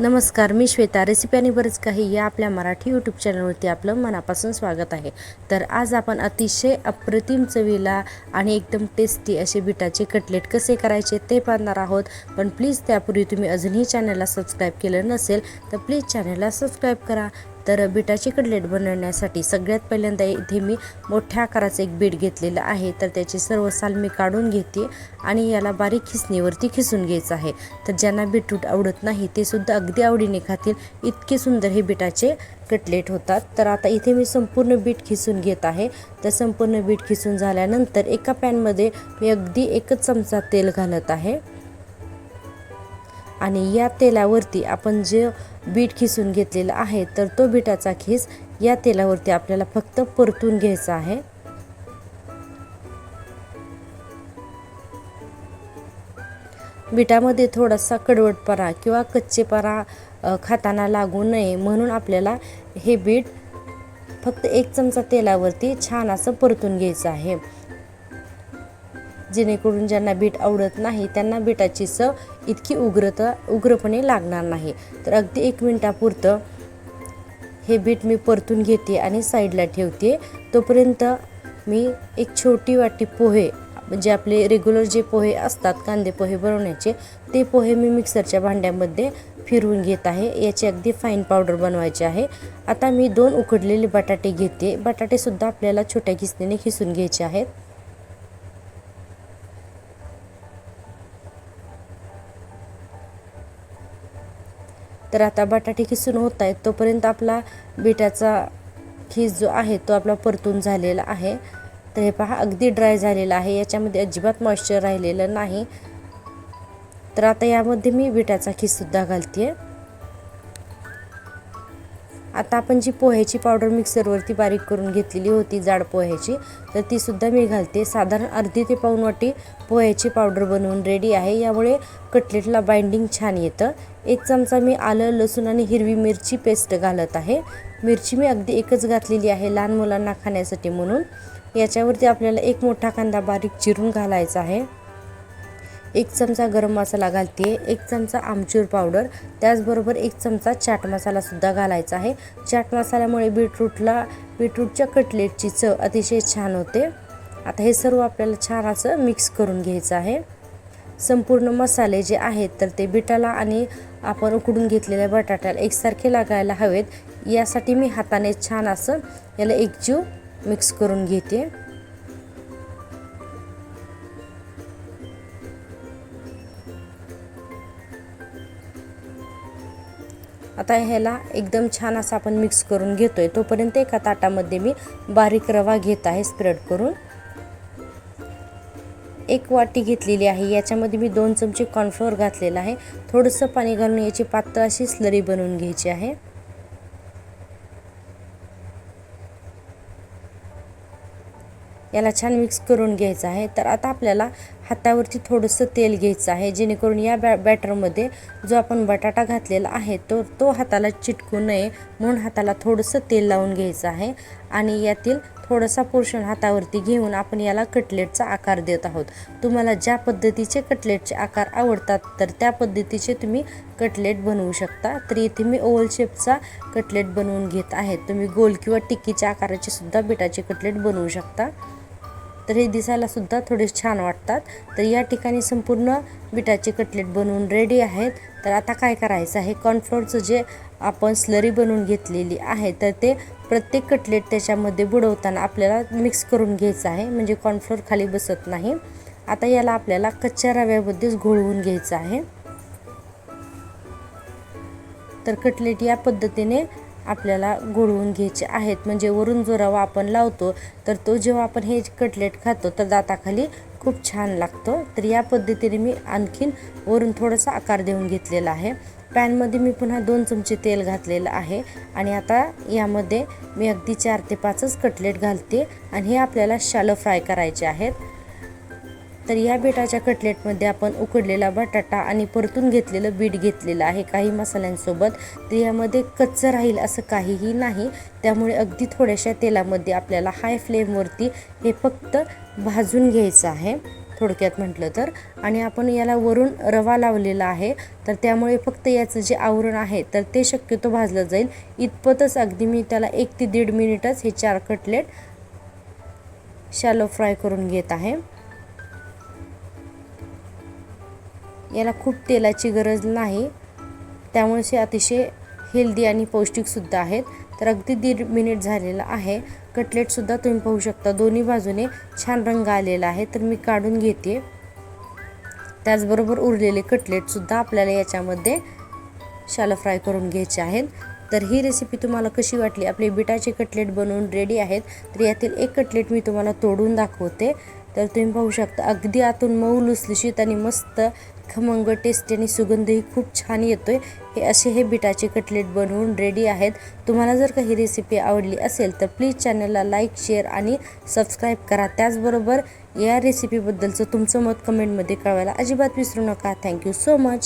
नमस्कार मी श्वेता. रेसिपी आणि बरंच काही या आपल्या मराठी यूट्यूब चॅनलवरती आपलं मनापासून स्वागत आहे. तर आज आपण अतिशय अप्रतिम चवीला आणि एकदम टेस्टी असे बिटाचे कटलेट कसे करायचे ते पाहणार आहोत. पण प्लीज त्यापूर्वी तुम्ही अजूनही चॅनलला सबस्क्राईब केलं नसेल तर प्लीज चॅनलला सबस्क्राईब करा. तर बिटाची कटलेट बनवण्यासाठी सगळ्यात पहिल्यांदा इथे मी मोठ्या आकाराचं एक बीट घेतलेलं आहे. तर त्याची सर्व साल मी काढून घेते आणि याला बारीक खिसणीवरती खिसून घ्यायचं आहे. तर ज्यांना बीटरूट आवडत नाही ते सुद्धा अगदी आवडीने खातील. इतके सुंदर हे बिटाचे कटलेट होतात. तर आता इथे मी संपूर्ण बीट खिसून घेत आहे. तर संपूर्ण बीट खिसून झाल्यानंतर एका पॅनमध्ये मी अगदी एकच चमचा तेल घालत आहे. आणि या तेलावरती आपण जे बीट खिसून घेतलेलं आहे तर तो बिटाचा खिस या तेलावरती आपल्याला फक्त परतून घ्यायचा आहे. बिटामध्ये थोडासा कडवटपणा किंवा कच्चेपणा खाताना लागू नये म्हणून आपल्याला हे बीट फक्त एक चमचा तेलावरती छान असं परतून घ्यायचं आहे. जेणेकरून ज्यांना बीट आवडत नाही त्यांना बीटाची चव इतकी उग्रता उग्रपणे लागणार नाही. तर अगदी एक मिनटापुरतं हे बीट मी परतून घेते आणि साईडला ठेवते. तोपर्यंत मी एक छोटी वाटी पोहे म्हणजे आपले रेग्युलर जे पोहे असतात कांदे पोहे बनवण्याचे ते पोहे मी मिक्सरच्या भांड्यामध्ये फिरवून घेत आहे. याची अगदी फाईन पावडर बनवायची आहे. आता मी दोन उकडलेले बटाटे घेते. बटाटेसुद्धा आपल्याला छोट्या किसणीने खिसून घ्यायचे आहेत. तर आता बटाटे खिसून होत आहेत. तोपर्यंत आपला बिटाचा खीस जो आहे तो आपला परतून झालेला आहे. तर हे पहा अगदी ड्राय झालेला आहे. याच्यामध्ये अजिबात मॉइश्चर राहिलेलं नाही. तर आता यामध्ये मी बिटाचा खीससुद्धा घालते आहे आता आपण जी पोह्याची पावडर मिक्सरवरती बारीक करून घेतलेली होती जाड पोह्याची तर तीसुद्धा मी घालते. साधारण अर्धी ते पाऊण वाटी पोह्याची पावडर बनवून रेडी आहे. यामुळे कटलेटला बाइंडिंग छान येतं. एक चमचा मी आलं लसूण आणि हिरवी मिरची पेस्ट घालत आहे. मिरची मी अगदी एकच घातलेली आहे लहान मुलांना खाण्यासाठी म्हणून. याच्यावरती आपल्याला एक मोठा कांदा बारीक चिरून घालायचा आहे. एक चमचा गरम मसाला घालते. एक चमचा आमचूर पावडर. त्याचबरोबर एक चमचा चाट मसालासुद्धा घालायचा आहे. चाट मसाल्यामुळे बीटरूटला बीटरूटच्या कटलेटची चव अतिशय छान होते. आता हे सर्व आपल्याला छान असं मिक्स करून घ्यायचं आहे. संपूर्ण मसाले जे आहेत तर ते बिटाला आणि आपण उकडून घेतलेल्या बटाट्याला एकसारखे लागायला हवेत. यासाठी मी हाताने छान असं याला एकजीव मिक्स करून घेते. आता ह्याला एकदम छान असं आपण मिक्स करून घेतो आहे तोपर्यंत एका ताटामध्ये मी बारीक रवा घेत आहे स्प्रेड करून. एक वाटी घेतलेली आहे. याच्यामध्ये मी दोन चमचे कॉर्नफ्लोअर घातलेलं आहे. थोडंसं पाणी घालून याची पातळ अशी स्लरी बनवून घ्यायची आहे. याला छान मिक्स करून घ्यायचं आहे. तर आता आपल्याला हातावरती थोडंसं तेल घ्यायचं आहे जेणेकरून या बॅ बॅटरमध्ये जो आपण बटाटा घातलेला आहे तो तो हाताला चिटकू नये म्हणून हाताला थोडंसं तेल लावून घ्यायचं आहे आणि यातील थोडासा पोर्शन हातावरती घेऊन आपण याला कटलेटचा आकार देत आहोत. तुम्हाला ज्या पद्धतीचे कटलेटचे आकार आवडतात तर त्या पद्धतीचे तुम्ही कटलेट बनवू शकता. तर इथे मी ओव्हल शेपचा कटलेट बनवून घेत आहे. तुम्ही गोल किंवा टिक्कीच्या आकाराचे सुद्धा बिटाचे कटलेट बनवू शकता. तर हे दिसायला सुद्धा थोडे छान वाटतात. तर या ठिकाणी संपूर्ण बिटाचे कटलेट बनवून रेडी आहेत. तर आता काय करायचं आहे? कॉर्नफ्लोअरचं जे आपण स्लरी बनवून घेतलेली आहे तर ते प्रत्येक कटलेट त्याच्यामध्ये बुडवताना आपल्याला मिक्स करून घ्यायचं आहे. म्हणजे कॉर्नफ्लोअर खाली बसत नाही. आता याला आपल्याला कच्च्या रव्यामध्येच घोळवून घ्यायचं आहे. तर कटलेट या पद्धतीने आपल्याला गोळवून घ्यायचे आहेत. म्हणजे वरून जो रवा आपण लावतो तर तो जेव्हा आपण हे कटलेट खातो तर दाताखाली खूप छान लागतो. तर या पद्धतीने मी आणखीन वरून थोडासा आकार देऊन घेतलेला आहे. पॅनमध्ये मी पुन्हा दोन चमचे तेल घातलेलं आहे. आणि आता यामध्ये मी अगदी चार ते पाचच कटलेट घालते. आणि हे आपल्याला शालो फ्राय करायचे आहेत. तर या बीटाच्या कटलेटमध्ये आपण उकडलेला बटाटा आणि परतून घेतलेलं बीट घेतलेलं आहे काही मसाल्यांसोबत. तर यामध्ये कच्चं राहील असं काहीही नाही. त्यामुळे अगदी थोड्याशा तेलामध्ये आपल्याला हाय फ्लेमवरती हे फक्त भाजून घ्यायचं आहे. थोडक्यात म्हटलं तर. आणि आपण याला वरून रवा लावलेला आहे. तर त्यामुळे फक्त याचं जे आवरण आहे तर ते शक्यतो भाजलं जाईल. इतपतच अगदी मी त्याला एक ते दीड मिनिटच हे चार कटलेट शॅलो फ्राय करून घेत आहे. याला खूप तेलाची गरज नाही. त्यामुळे हे अतिशय हेल्दी आणि पौष्टिकसुद्धा आहेत. तर अगदी दीड मिनिट झालेलं आहे. कटलेटसुद्धा तुम्ही पाहू शकता. दोन्ही बाजूने छान रंग आलेला आहे. तर मी काढून घेते. त्याचबरोबर उरलेले कटलेटसुद्धा आपल्याला याच्यामध्ये शाला फ्राय करून घ्यायचे आहेत. तर ही रेसिपी तुम्हाला कशी वाटली? आपले बिटाचे कटलेट बनवून रेडी आहेत. तर यातील एक कटलेट मी तुम्हाला तोडून दाखवते. तर तुम्ही पाहू शकता अगदी आतून मऊ लुसलुशीत आणि मस्त खमंग टेस्टी आणि सुगंधही खूप छान येतोय. हे असे हे बिटाचे कटलेट बनवून रेडी आहेत. तुम्हाला जर काही रेसिपी आवडली असेल तर प्लीज चॅनलला लाईक शेअर आणि सबस्क्राईब करा. त्याचबरोबर या रेसिपीबद्दलचं तुमचं मत कमेंटमध्ये कळवायला अजिबात विसरू नका. Thank you so much